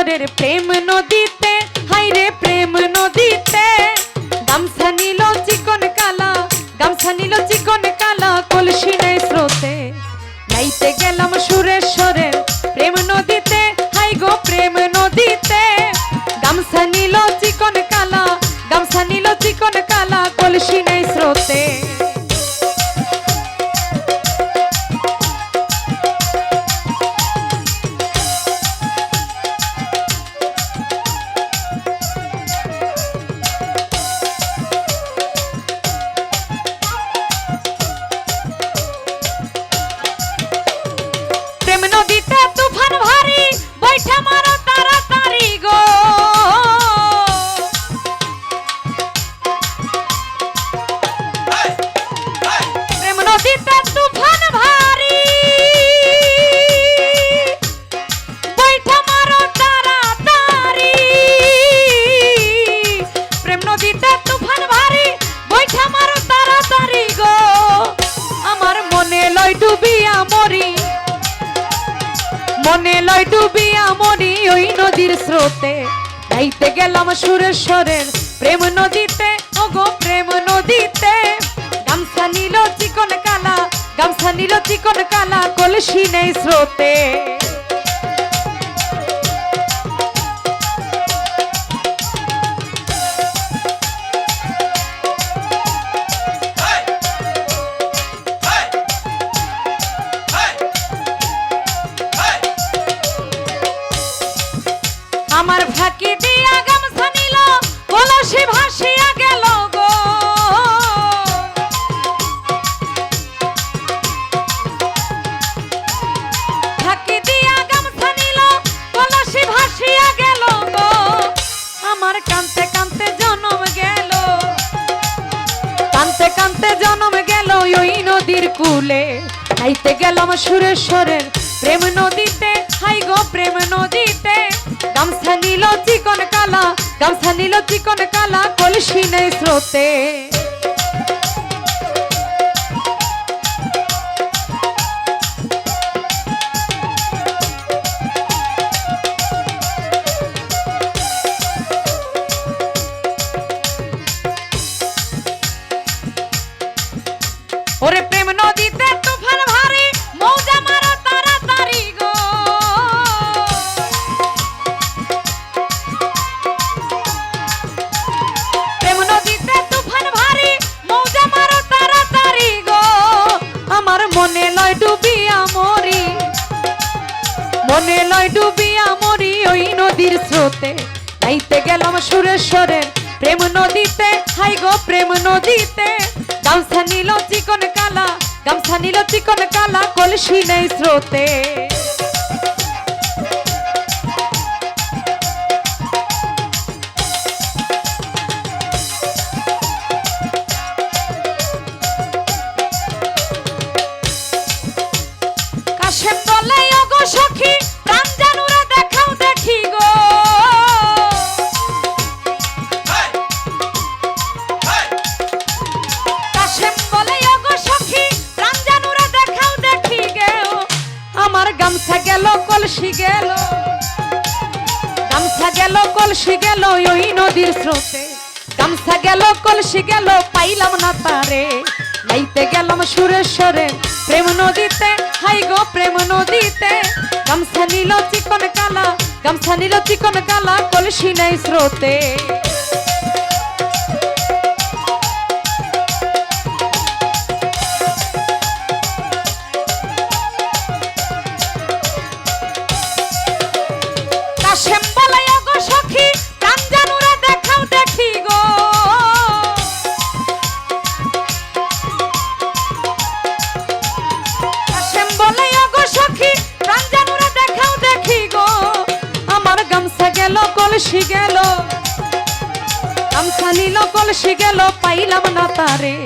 সুরেশ্বরের প্রেম নদীতে হাইরে প্রেম নদীতে। গামছা নিল চিকন কালা গামছা নিল চিকন লয় ডুবিয়া মরি ওই নদীর স্রোতে। গাইতে গেলাম সুরেশ্বরের প্রেম নদীতে। ওগো প্রেম নদীতে। গামছা নিল চিকন কালা, গামছা নিল চিকন কালা, কলসি নেই স্রোতে। কুলে আইতে গেলাম সুরেশ্বরের প্রেম নদীতে। হাই গো প্রেম নদীতে। গামছা নিল চিকন কালা, গামছা নিল চিকন কালা, কলসি নেই স্রোতে। নদীর স্রোতে নাইতে গেলাম সুরেশ্বরের প্রেম নদীতে, হাই গো প্রেম নদীতে। গামছা নিল চিকন কালা, গামছা নিল চিকন কালা, কলসি নেই স্রোতে। কাশেম কলসি গেল, গামছা গেল, কলসি গেল ওই নদীর স্রোতে। গামছা গেল, কলসি গেল, পাইলাম না তারে। নাইতে গেলাম সুরেশ্বরে প্রেম নদীতে, হাই গো প্রেম নদীতে। গামছা নিল চিকন কালা, গামছা নিল চিকন কালা, কলসি নাই স্রোতে। কলসি গেল। গামছা নিল পাইলাম না তারে।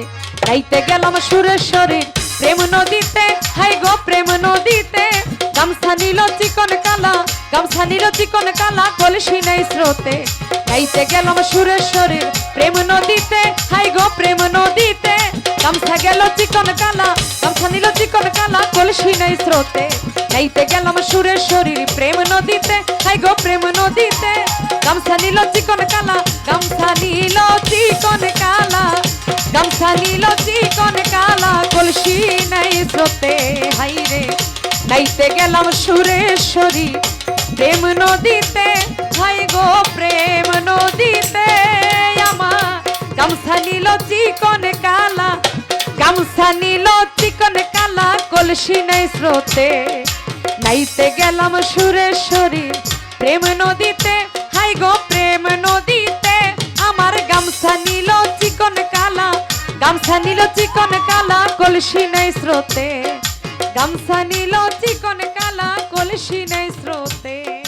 গেলাম সুরেশ্বরে প্রেম নদীতে। হাই গো নদীতে। গামছা নিল চিকন কালা গামছা নিল চিকন কালা গাইতে গেলাম সুরেশ্বরে প্রেম নদীতে। হাই গো প্রেম নদীতে। গামছা গেল চিকন কালা, গামছা নিল চিকন কালা, কলসি নেই স্রোতে। নাইতে গেলাম সুরের শরীর প্রেম নদীতে, হাই গো প্রেম নদীতে। গামছা নিল চিকন কালা, গামছা নিল চিকন কালা, গামছা নিল চিকন কালা, কলসি নাই স্রোতে। হাই রে, নাইতে গেলাম সুরেশ্বরী প্রেম নদীতে, হাই গো প্রেম কলসি নাই স্রোতে। নাইতে গেলাম সুরেশ্বরী প্রেম নদীতে। হাই গো প্রেম নদীতে। আমার গামছা নিল চিকন কালা, গামছা নিল চিকন কালা, কলসি নাই স্রোতে। গামছা নিল চিকন কালা, কলসি নাই স্রোতে।